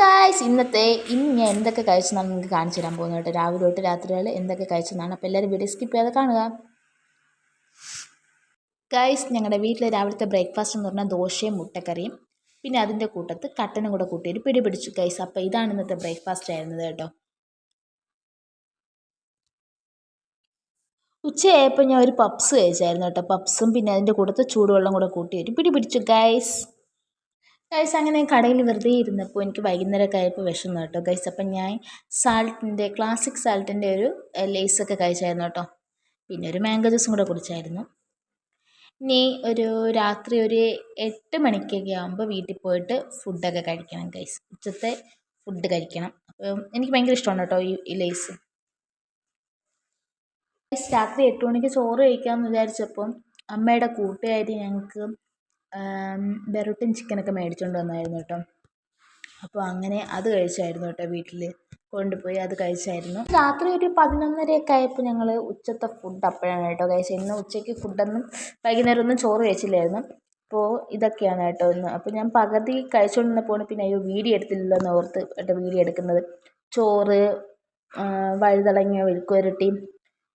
Guys ഇന്നത്തെ ഇന്ന് ഞാൻ എന്തൊക്കെ കഴിച്ചെന്നാണ് നിങ്ങൾക്ക് കാണിച്ചു തരാൻ പോകുന്നത് കേട്ടോ. രാവിലെ തൊട്ട് രാത്രി വരെ എന്തൊക്കെ കഴിച്ചെന്നാണ്. അപ്പോൾ എല്ലാവരും വീഡിയോ സ്കിപ്പ് ചെയ്യാതെ കാണുക. ഗായ്സ് ഞങ്ങളുടെ വീട്ടിലെ രാവിലത്തെ ബ്രേക്ക്ഫാസ്റ്റ് എന്ന് പറഞ്ഞാൽ ദോശയും മുട്ടക്കറിയും. പിന്നെ അതിന്റെ കൂട്ടത്ത് കട്ടനും കൂടെ കൂട്ടിയൊരു പിടി പിടിച്ചു. ഗൈസ് അപ്പോൾ ഇതാണ് ഇന്നത്തെ ബ്രേക്ക്ഫാസ്റ്റ് ആയിരുന്നത് കേട്ടോ. ഉച്ചയായപ്പോൾ ഞാൻ ഒരു പപ്സ് കഴിച്ചായിരുന്നു കേട്ടോ. പപ്സും പിന്നെ അതിന്റെ കൂട്ടത്ത് ചൂടുവെള്ളം കൂടെ കൂട്ടി ഒരു പിടി പിടിച്ചു. ഗൈസ് ഗൈസ് അങ്ങനെ കടയിൽ വെറുതെ ഇരുന്നപ്പോൾ എനിക്ക് വൈകുന്നേരമൊക്കെ ആയപ്പോൾ വിഷമം കേട്ടോ. ഗൈസ് അപ്പം ഞാൻ സാൾട്ടിന്റെ ക്ലാസിക് സാൾട്ടിന്റെ ഒരു ലേസൊക്കെ കഴിച്ചായിരുന്നു കേട്ടോ. പിന്നെ ഒരു മാംഗോ ജ്യൂസും കൂടെ കുടിച്ചായിരുന്നു. ഇനി ഒരു രാത്രി ഒരു എട്ട് മണിക്കൊക്കെ ആകുമ്പോൾ വീട്ടിൽ പോയിട്ട് ഫുഡൊക്കെ കഴിക്കണം ഗൈസ് ഉച്ചത്തെ ഫുഡ് കഴിക്കണം. അപ്പം എനിക്ക് ഭയങ്കര ഇഷ്ടമാണ് കേട്ടോ ഈ ലേസ് രാത്രി എട്ട് മണിക്ക് ചോറ് കഴിക്കാമെന്ന് വിചാരിച്ചപ്പം അമ്മയുടെ കൂട്ടുകാരി ഞങ്ങൾക്ക് ബെറോട്ടൻ ചിക്കനൊക്കെ മേടിച്ചുകൊണ്ട് വന്നായിരുന്നു കേട്ടോ. അപ്പോൾ അങ്ങനെ അത് കഴിച്ചായിരുന്നു കേട്ടോ വീട്ടിൽ കൊണ്ടുപോയി അത് കഴിച്ചായിരുന്നു. രാത്രി ഒരു പതിനൊന്നരയൊക്കെ ആയപ്പോൾ ഞങ്ങൾ ഉച്ചത്തെ ഫുഡ് അപ്പോഴാണ് കേട്ടോ കഴിച്ചത്. ഇന്ന് ഉച്ചയ്ക്ക് ഫുഡൊന്നും വൈകുന്നേരം ഒന്നും ചോറ് കഴിച്ചില്ലായിരുന്നു. അപ്പോൾ ഇതൊക്കെയാണ് കേട്ടോ ഇന്ന്. അപ്പോൾ ഞാൻ പകുതി കഴിച്ചുകൊണ്ടിരുന്നപ്പോൾ പിന്നെ അയ്യോ വീഡിയോ എടുത്തില്ലല്ലോ എന്ന് ഓർത്ത് കേട്ടോ വീഡിയോ എടുക്കുന്നത്. ചോറ് വഴുതളങ്ങിയ വിഴുക്കുവരട്ടി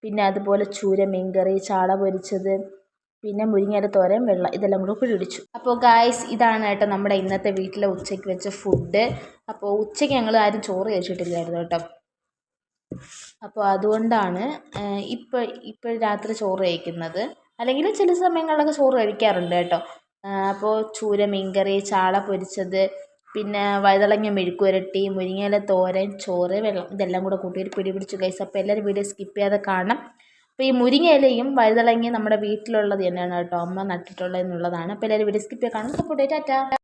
പിന്നെ അതുപോലെ ചൂര മീൻകറി ചാള പൊരിച്ചത് പിന്നെ മുരിങ്ങയില തോരൻ വെള്ളം ഇതെല്ലാം കൂടെ പിടിച്ചു അപ്പോൾ ഗായ്സ് ഇതാണ് കേട്ടോ നമ്മുടെ ഇന്നത്തെ വീട്ടിലെ ഉച്ചയ്ക്ക് വെച്ച ഫുഡ് അപ്പോൾ ഉച്ചയ്ക്ക് ഞങ്ങൾ ആരും ചോറ് കഴിച്ചിട്ടില്ലായിരുന്നു കേട്ടോ. അപ്പോൾ അതുകൊണ്ടാണ് ഇപ്പോൾ ഇപ്പോൾ രാത്രി ചോറ് കഴിക്കുന്നത്. അല്ലെങ്കിൽ ചില സമയങ്ങളിലൊക്കെ ചോറ് കഴിക്കാറുണ്ട് കേട്ടോ. അപ്പോൾ ചൂര മീൻകറി ചാള പൊരിച്ചത് പിന്നെ വഴുതളങ്ങ മെഴുക്കുരട്ടി മുരിങ്ങയില തോരൻ ചോറ് വെള്ളം ഇതെല്ലാം കൂടെ കൂട്ടി പിടി പിടിച്ചു ഗൈസ് അപ്പോൾ എല്ലാവരും വീഡിയോ സ്കിപ്പ് ചെയ്യാതെ കാണണം. അപ്പോൾ ഈ മുരിങ്ങ ഇലയും വഴുതനങ്ങയും നമ്മുടെ വീട്ടിലുള്ളത് തന്നെയാണ് കേട്ടോ. അമ്മ നട്ടിട്ടുള്ളത് എന്നുള്ളതാണ്. അപ്പോൾ എല്ലാവരും വീഡിയോ സ്കിപ്പ് ചെയ്യാൻ കാണും. Support tata.